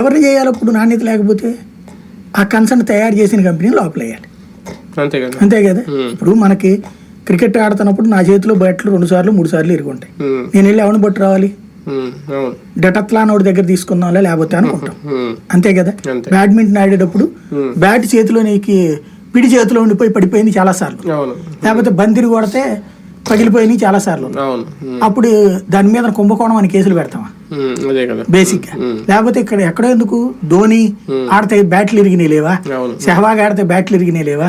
ఎవరిని చేయాలి ఇప్పుడు నాణ్యత లేకపోతే ఆ కన్సర్న్ తయారు చేసిన కంపెనీ లోపల వేయాలి. అంతే కదా. ఇప్పుడు మనకి క్రికెట్ ఆడుతున్నప్పుడు నా చేతిలో బ్యాట్లు రెండు సార్లు మూడు సార్లు ఇరుగుంటాయి నేను వెళ్ళి ఎవరిని బట్టి రావాలి? డెటత్లాన్ ఒకటి దగ్గర తీసుకుందాంలే లేకపోతే అనుకుంటాం. అంతే కదా. బ్యాడ్మింటన్ ఆడేటప్పుడు. బ్యాట్ చేతిలో నీకు పిడి చేతిలో ఉండిపోయి పడిపోయింది చాలా సార్లు. లేకపోతే బంతిని కొడితే పగిలిపోయినాయి చాలా సార్లు. అప్పుడు దాని మీద కుంభకోణం అని కేసులు కదా బేసిక్గా. లేకపోతే ఇక్కడ ఎక్కడో ఎందుకు ధోని ఆడితే బ్యాట్లు ఇరిగినాయి లేవా? సెహవాగ్ ఆడితే బ్యాట్లు ఇరిగినాయి లేవా.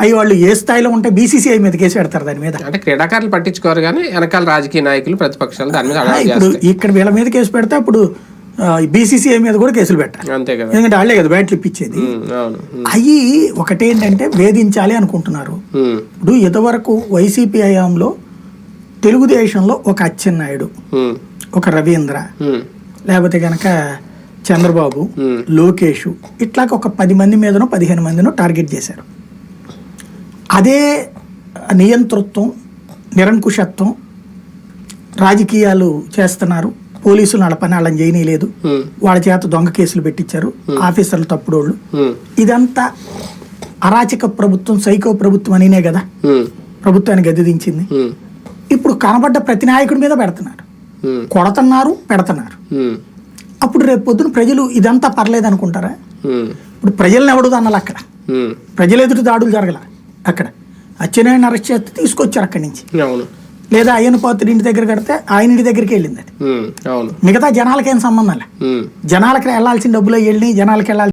అవి వాళ్ళు ఏ స్థాయిలో ఉంటే బీసీసీఐ మీద కేసు పెడతారు దాని మీద? అంటే క్రీడాకారులు పట్టించుకోరు కానీ వెనకాల రాజకీయ నాయకులు ప్రతిపక్షాలు దాని మీద ఇప్పుడు ఇక్కడ వీళ్ళ మీద కేసు పెడితే అప్పుడు బీసీసీఐ మీద కూడా కేసులు పెట్టాలి. అంతే కదా. ఎందుకంటే వాళ్ళే కదా బ్యాట్లు ఇప్పించేది. ఉమ్, అవి ఒకటేంటంటే వేధించాలి అనుకుంటున్నారు. ఇప్పుడు ఇంతవరకు వైసీపీ హయాంలో తెలుగుదేశంలో ఒక అచ్చెన్నాయుడు. ఒక రవీంద్ర లేకపోతే కనుక చంద్రబాబు లోకేష్ ఇట్లాగ ఒక పది మంది మీదనో పదిహేను మందినో టార్గెట్ చేశారు. అదే నియంతృత్వం నిరంకుశత్వం రాజకీయాలు చేస్తున్నారు. పోలీసులు వాళ్ళ పని వాళ్ళని చేయనీయలేదు వాళ్ళ చేత దొంగ కేసులు పెట్టించారు ఆఫీసర్లు తప్పుడోళ్ళు. ఇదంతా అరాచక ప్రభుత్వం సైకో ప్రభుత్వం అనినే కదా. ప్రభుత్వాన్ని గద్దెదించింది. ఉమ్, ఇప్పుడు కనబడ్డ ప్రతి నాయకుడి మీద పెడుతున్నారు. కొడుతున్నారు పెడుతున్నారు. అప్పుడు రేపు పొద్దున ప్రజలు ఇదంతా పర్లేదు అనుకుంటారా? ఇప్పుడు ప్రజల్ని ఎవడు అనాలి అక్కడ? ప్రజల ఎదుటి దాడులు జరగల అక్కడ. అచ్చెన్నాయుడిని అరెస్ట్ చేస్తే తీసుకొచ్చారు అక్కడి నుంచి. లేదా అయ్యన పాత్రుడి ఇంటి దగ్గర కడితే ఆయన ఇంటి దగ్గరికి వెళ్ళింది అది మిగతా జనాలకేం సంబంధం లే. జనాలకి వెళ్ళాల్సిన డబ్బులు వెళ్ళి జనాలకి వెళ్ళాల్సిన